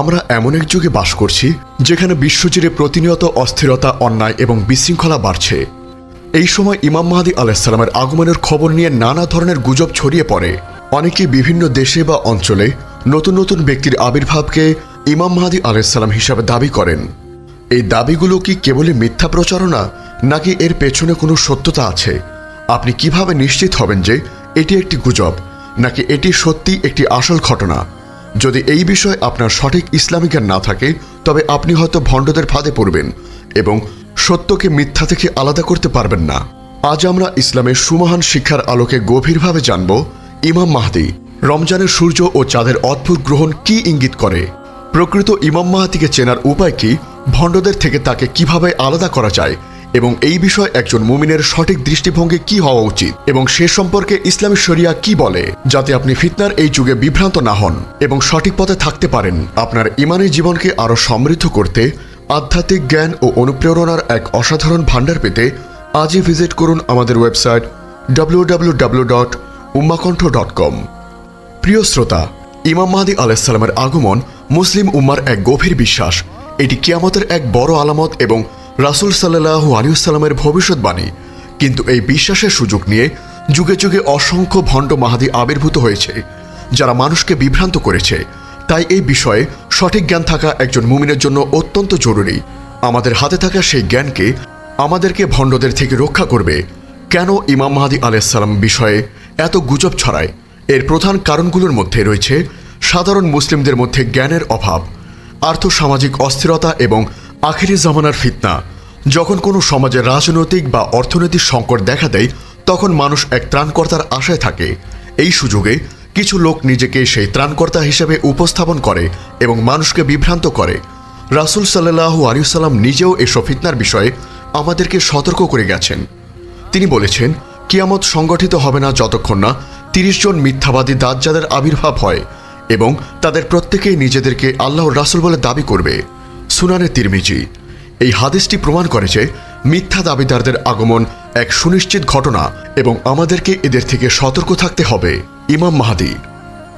আমরা এমন এক যুগে বাস করছি, যেখানে বিশ্বজুড়ে প্রতিনিয়ত অস্থিরতা, অন্যায় এবং বিশৃঙ্খলা বাড়ছে। এই সময় ইমাম মাহাদি আলাহিসাল্লামের আগমনের খবর নিয়ে নানা ধরনের গুজব ছড়িয়ে পড়ে। অনেকে বিভিন্ন দেশে বা অঞ্চলে নতুন নতুন ব্যক্তির আবির্ভাবকে ইমাম মাহাদি আলাহিসাল্লাম হিসাবে দাবি করেন। এই দাবিগুলো কি কেবলই মিথ্যা প্রচারণা, নাকি এর পেছনে কোনো সত্যতা আছে? আপনি কীভাবে নিশ্চিত হবেন যে এটি একটি গুজব, নাকি এটি সত্যি একটি আসল ঘটনা? যদি এই বিষয়ে আপনার সঠিক ইসলামী জ্ঞান না থাকে, তবে আপনি হয়তো ভণ্ডদের ফাঁদে পড়বেন এবং সত্যকে মিথ্যা থেকে আলাদা করতে পারবেন না। আজ আমরা ইসলামের সুমহান শিক্ষার আলোকে গভীরভাবে জানব, ইমাম মাহাদি, রমজানের সূর্য ও চাঁদের অদ্ভুত গ্রহণ কি ইঙ্গিত করে? প্রকৃত ইমাম মাহাতিকে চেনার উপায় কি? ভণ্ডদের থেকে তাকে কীভাবে আলাদা করা যায়? এবং এই বিষয়ে একজন মুমিনের সঠিক দৃষ্টিভঙ্গি কি হওয়া উচিত এবং সে সম্পর্কে ইসলামী শরিয়া কি বলে, যাতে আপনি ফিতনার এই যুগে বিভ্রান্ত না হন এবং সঠিক পথে থাকতে পারেন। আপনার ইমানি জীবনকে আরও সমৃদ্ধ করতে আধ্যাত্মিক জ্ঞান ও অনুপ্রেরণার এক অসাধারণ ভাণ্ডার পেতে আজই ভিজিট করুন আমাদের ওয়েবসাইট ডাব্লিউ ডট প্রিয় শ্রোতা, ইমাম মাহাদি আলাইসাল্লামের আগমন মুসলিম উম্মার এক গভীর বিশ্বাস। এটি কিয়ামতের এক বড় আলামত এবং রাসুল সাল্লাহু আলিউসাল্লামের ভবিষ্যৎবাণী। কিন্তু এই বিশ্বাসের সুযোগ নিয়ে যুগে যুগে অসংখ্য ভণ্ড মাহাদি আবির্ভূত হয়েছে, যারা মানুষকে বিভ্রান্ত করেছে। তাই এই বিষয়ে সঠিক জ্ঞান থাকা একজন মুমিনের জন্য অত্যন্ত জরুরি। আমাদের হাতে থাকা সেই জ্ঞানকে আমাদেরকে ভণ্ডদের থেকে রক্ষা করবে। কেন ইমাম মাহাদি আলাইসাল্লাম বিষয়ে এত গুজব ছড়ায়? এর প্রধান কারণগুলোর মধ্যে রয়েছে সাধারণ মুসলিমদের মধ্যে জ্ঞানের অভাব, আর্থসামাজিক অস্থিরতা এবং আখিরি জামানার ফিতনা। যখন কোনো সমাজে রাজনৈতিক বা অর্থনৈতিক সংকট দেখা দেয়, তখন মানুষ এক ত্রাণকর্তার আশায় থাকে। এই সুযোগে কিছু লোক নিজেকে সেই ত্রাণকর্তা হিসেবে উপস্থাপন করে এবং মানুষকে বিভ্রান্ত করে। রাসুল সাল্লাহু আলিয়াল্লাম নিজেও এসব ফিতনার বিষয়ে আমাদেরকে সতর্ক করে গেছেন। তিনি বলেছেন, কিয়ামত সংগঠিত হবে না যতক্ষণ না তিরিশ জন মিথ্যাবাদী দাজ্জাদের আবির্ভাব হয় এবং তাদের প্রত্যেকেই নিজেদেরকে আল্লাহর রাসুল বলে দাবি করবে। সুনানে তিরমিজি। এই হাদিসটি প্রমাণ করে যে মিথ্যা দাবিদারদের আগমন এক সুনিশ্চিত ঘটনা এবং আমাদেরকে এদের থেকে সতর্ক থাকতে হবে। ইমাম মাহাদি,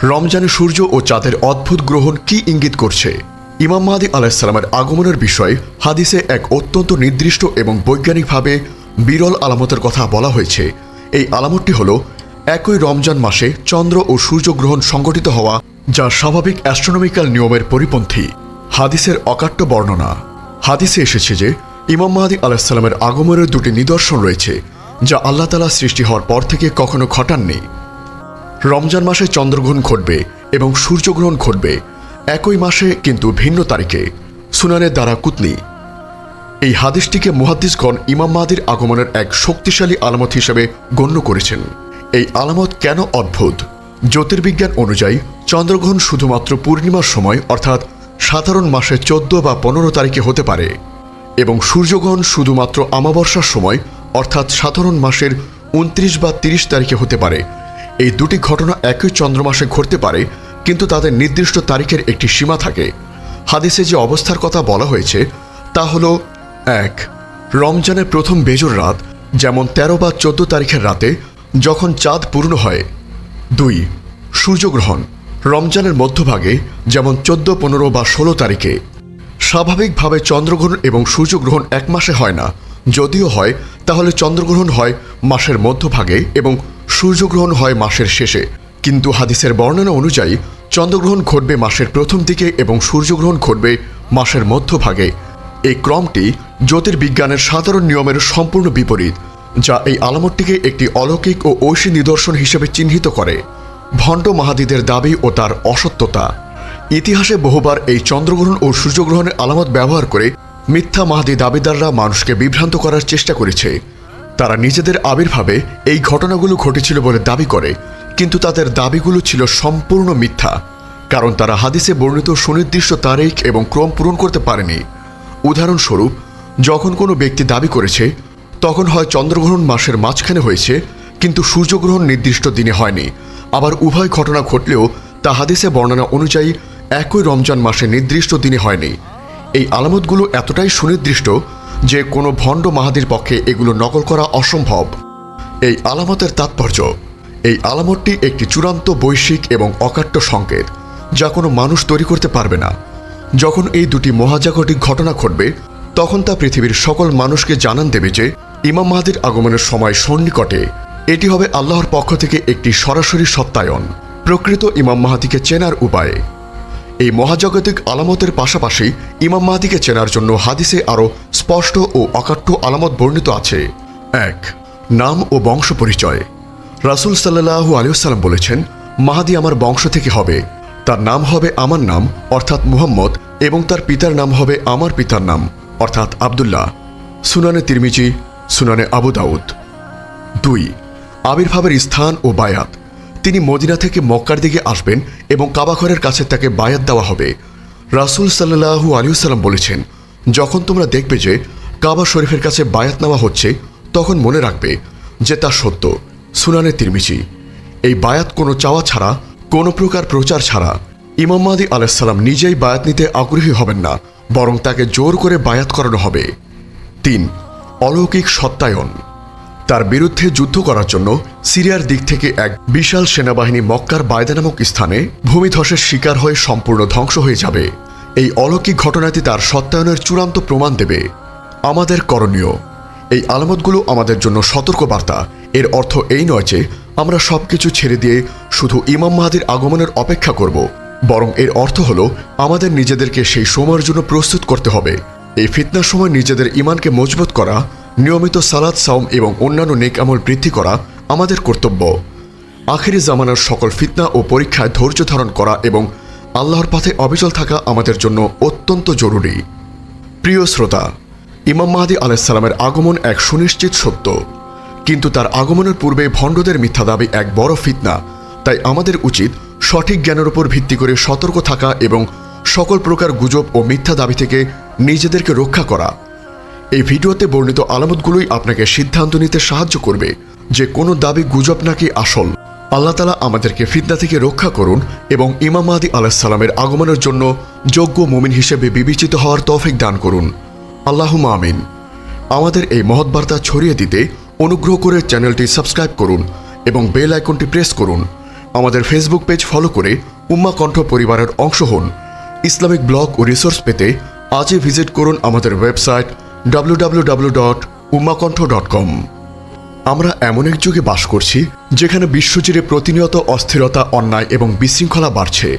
রমজানে সূর্য ও চাঁদের অদ্ভুত গ্রহণ কি ইঙ্গিত করছে? ইমাম মাহাদি আলাহিসাল্লামের আগমনের বিষয়ে হাদিসে এক অত্যন্ত নির্দিষ্ট এবং বৈজ্ঞানিকভাবে বিরল আলামতের কথা বলা হয়েছে। এই আলামতটি হল একই রমজান মাসে চন্দ্র ও সূর্যগ্রহণ সংঘটিত হওয়া যা স্বাভাবিক অ্যাস্ট্রোনমিক্যাল নিয়মের পরিপন্থী। হাদিসের অকাট্য বর্ণনা। হাদিসে এসেছে যে, ইমাম মাহাদি আলাহিসাল্লামের আগমনের দুটি নিদর্শন রয়েছে, যা আল্লাহ তালা সৃষ্টি হওয়ার পর থেকে কখনো ঘটাননি। রমজান মাসে চন্দ্রগ্রহণ ঘটবে এবং সূর্যগ্রহণ ঘটবে, একই মাসে কিন্তু ভিন্ন তারিখে, সুনানের দ্বারা কুতনি এই হাদিসটিকে মুহাদ্দিসগণ ইমাম মাহাদির আগমনের এক শক্তিশালী আলামত হিসেবে গণ্য করেছেন। এই আলামত কেন অদ্ভুত? জ্যোতির্বিজ্ঞান অনুযায়ী, চন্দ্রগ্রহণ শুধুমাত্র পূর্ণিমার সময়, অর্থাৎ সাধারণ মাসে চোদ্দ বা পনেরো তারিখে হতে পারে। এবং সূর্যগ্রহণ শুধুমাত্র আমাবস্যার সময়, অর্থাৎ সাধারণ মাসের উনত্রিশ বা তিরিশ তারিখে হতে পারে। এই দুটি ঘটনা একই চন্দ্রমাসে ঘটতে পারে, কিন্তু তাদের নির্দিষ্ট তারিখের একটি সীমা থাকে। হাদিসে যে অবস্থার কথা বলা হয়েছে, তা হলো এক, রমজানের প্রথম বেজর রাত, যেমন তেরো বা চোদ্দ তারিখের রাতে, যখন চাঁদ পূর্ণ হয়। দুই, সূর্যগ্রহণ। রমজানের মধ্যভাগে, যেমন চোদ্দ, পনেরো বা ষোলো তারিখে। স্বাভাবিকভাবে চন্দ্রগ্রহণ এবং সূর্যগ্রহণ এক মাসে হয় না। যদিও হয়, তাহলে চন্দ্রগ্রহণ হয় মাসের মধ্যভাগে এবং সূর্যগ্রহণ হয় মাসের শেষে। কিন্তু হাদিসের বর্ণনা অনুযায়ী, চন্দ্রগ্রহণ ঘটবে মাসের প্রথম দিকে এবং সূর্যগ্রহণ ঘটবে মাসের মধ্যভাগে। এই ক্রমটি জ্যোতির্বিজ্ঞানের সাধারণ নিয়মের সম্পূর্ণ বিপরীত, যা এই আলামতটিকে একটি অলৌকিক ও ঐশী নিদর্শন হিসেবে চিহ্নিত করে। ভণ্ড মাহাদিদের দাবি ও তার অসত্যতা। ইতিহাসে বহুবার এই চন্দ্রগ্রহণ ও সূর্যগ্রহণের আলামত ব্যবহার করে মিথ্যা মাহাদি দাবিদাররা মানুষকে বিভ্রান্ত করার চেষ্টা করেছে। তারা নিজেদের আবির্ভাবে এই ঘটনাগুলো ঘটেছিল বলে দাবি করে, কিন্তু তাদের দাবিগুলো ছিল সম্পূর্ণ মিথ্যা, কারণ তারা হাদিসে বর্ণিত সুনির্দিষ্ট তারিখ এবং ক্রম পূরণ করতে পারেনি। উদাহরণস্বরূপ, যখন কোনো ব্যক্তি দাবি করেছে, তখন হয় চন্দ্রগ্রহণ মাসের মাঝখানে হয়েছে, কিন্তু সূর্যগ্রহণ নির্দিষ্ট দিনে হয়নি। আবার উভয় ঘটনা ঘটলেও তা হাদিসে বর্ণনা অনুযায়ী একই রমজান মাসে নির্দিষ্ট দিনে হয়নি। এই আলামতগুলো এতটাই সুনির্দিষ্ট যে কোনো ভণ্ড মাহাদির পক্ষে এগুলো নকল করা অসম্ভব। এই আলামতের তাৎপর্য, এই আলামতটি একটি চূড়ান্ত বৈশ্বিক এবং অকাট্য সংকেত যা কোনো মানুষ তৈরি করতে পারবে না। যখন এই দুটি মহাজাগতিক ঘটনা ঘটবে, তখন তা পৃথিবীর সকল মানুষকে জানান দেবে যে ইমাম মাহাদির আগমনের সময় সন্নিকটে এটি হবে আল্লাহর পক্ষ থেকে একটি সরাসরি সত্যায়ন, প্রকৃত ইমাম মাহাদিকে চেনার উপায়। এই মহাজাগতিক আলামতের পাশাপাশি ইমাম মাহাদিকে চেনার জন্য হাদিসে আরও স্পষ্ট ও অকাট্য আলামত বর্ণিত আছে। এক, নাম ও বংশ পরিচয়। রাসুল সাল্লাহু আলিয়াল্লাম বলেছেন, মাহাদি আমার বংশ থেকে হবে। তার নাম হবে আমার নাম, অর্থাৎ মুহাম্মদ, এবং তার পিতার নাম হবে আমার পিতার নাম, অর্থাৎ আবদুল্লাহ। সুনানে তিরমিজি, সুনানে আবু দাউদ। দুই আবির্ভাবের স্থান ও বায়াত। তিনি মদিনা থেকে মক্কার দিকে আসবেন এবং কাবাঘরের কাছে তাকে বায়াত দেওয়া হবে। রাসুল সাল্লাহু আলিউসাল্লাম বলেছেন, যখন তোমরা দেখবে যে কাবা শরীফের কাছে বায়াত নেওয়া হচ্ছে, তখন মনে রাখবে যে তা সত্য। সুনানে তিরমিজি। এই বায়াত কোনো চাওয়া ছাড়া, কোনো প্রকার প্রচার ছাড়া ইমাম মাদি আলাইসাল্লাম নিজেই বায়াত নিতে আগ্রহী হবেন না, বরং তাকে জোর করে বায়াত করানো হবে। তিন, অলৌকিক সত্যায়ন। তার বিরুদ্ধে যুদ্ধ করার জন্য সিরিয়ার দিক থেকে এক বিশাল সেনাবাহিনী মক্কার বায়দা নামক স্থানে ভূমিধসের শিকার হয়ে সম্পূর্ণ ধ্বংস হয়ে যাবে। এই অলৌকিক ঘটনাটি তার সত্যায়নের চূড়ান্ত প্রমাণ দেবে। আমাদের করণীয়। এই আলামতগুলো আমাদের জন্য সতর্কবার্তা। এর অর্থ এই নয় যে আমরা সবকিছু ছেড়ে দিয়ে শুধু ইমাম মাহাদির আগমনের অপেক্ষা করব। বরং এর অর্থ হলো আমাদের নিজেদেরকে সেই সময়ের জন্য প্রস্তুত করতে হবে। এই ফিতনার সময় নিজেদের ইমানকে মজবুত করা নিয়মিত সালাদ, সাওম এবং অন্যান্য নেক আমল বৃদ্ধি করা আমাদের কর্তব্য। আখেরি জামানার সকল ফিতনা ও পরীক্ষায় ধৈর্য ধারণ করা এবং আল্লাহর পথে অবিচল থাকা আমাদের জন্য অত্যন্ত জরুরি। প্রিয় শ্রোতা, ইমাম মাহাদি আলাইসাল্লামের আগমন এক সুনিশ্চিত সত্য। কিন্তু তার আগমনের পূর্বে ভণ্ডদের মিথ্যা দাবি এক বড় ফিতনা। তাই আমাদের উচিত সঠিক জ্ঞানের উপর ভিত্তি করে সতর্ক থাকা এবং সকল প্রকার গুজব ও মিথ্যা দাবি থেকে নিজেদেরকে রক্ষা করা। এই ভিডিওতে বর্ণিত আলামতগুলোই আপনাকে সিদ্ধান্ত নিতে সাহায্য করবে যে কোনো দাবি, গুজব নাকি আসল। আল্লাহ তালা আমাদেরকে ফিতনা থেকে রক্ষা করুন এবং ইমাম মাহাদি আলাহিসাল্লামের আগমনের জন্য যোগ্য মুমিন হিসেবে বিবেচিত হওয়ার তৌফিক দান করুন। আল্লাহ আমিন। আমাদের এই মহৎ বার্তা ছড়িয়ে দিতে অনুগ্রহ করে চ্যানেলটি সাবস্ক্রাইব করুন এবং বেল আইকনটি প্রেস করুন। আমাদের ফেসবুক পেজ ফলো করে উম্মা কণ্ঠ পরিবারের অংশ হন। ইসলামিক ব্লগ ও রিসোর্স পেতে আজই ভিজিট করুন আমাদের ওয়েবসাইট www.ummakontho.com আমরা এমন এক যুগে বাস করছি যেখানে বিশ্বজুড়ে প্রতিনিয়ত অস্থিরতা, অন্যায় এবং বিশৃঙ্খলা বাড়ছে।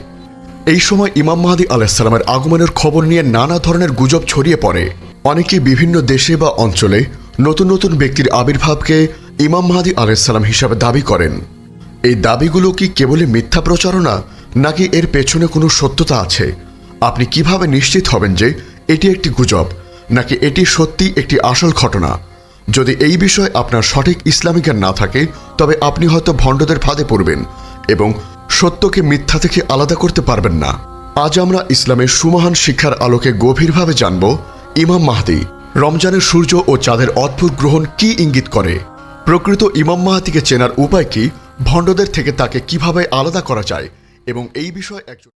এই সময় ইমাম মাহাদি আলাহিসাল্লামের আগমনের খবর নিয়ে নানা ধরনের গুজব ছড়িয়ে পড়ে। অনেকে বিভিন্ন দেশে বা অঞ্চলে নতুন নতুন ব্যক্তির আবির্ভাবকে ইমাম মাহাদি আলাইসাল্লাম হিসাবে দাবি করেন। এই দাবিগুলো কি কেবলই মিথ্যা প্রচারণা, নাকি এর পেছনে কোনো সত্যতা আছে? আপনি কীভাবে নিশ্চিত হবেন যে এটি একটি গুজব? নাকি এটি সত্যি একটি আসল ঘটনা? যদি এই বিষয়ে আপনার সঠিক ইসলামিক জ্ঞান না থাকে, তবে আপনি হয়তো ভণ্ডদের ফাঁদে পড়বেন এবং সত্যকে মিথ্যা থেকে আলাদা করতে পারবেন না। আজ আমরা ইসলামের সুমহান শিক্ষার আলোকে গভীরভাবে জানব, ইমাম মাহদি, রমজানের সূর্য ও চাঁদের অদ্ভুত গ্রহণ কি ইঙ্গিত করে? প্রকৃত ইমাম মাহাতিকে চেনার উপায় কি? ভণ্ডদের থেকে তাকে কীভাবে আলাদা করা যায়? এবং এই বিষয়ে একজন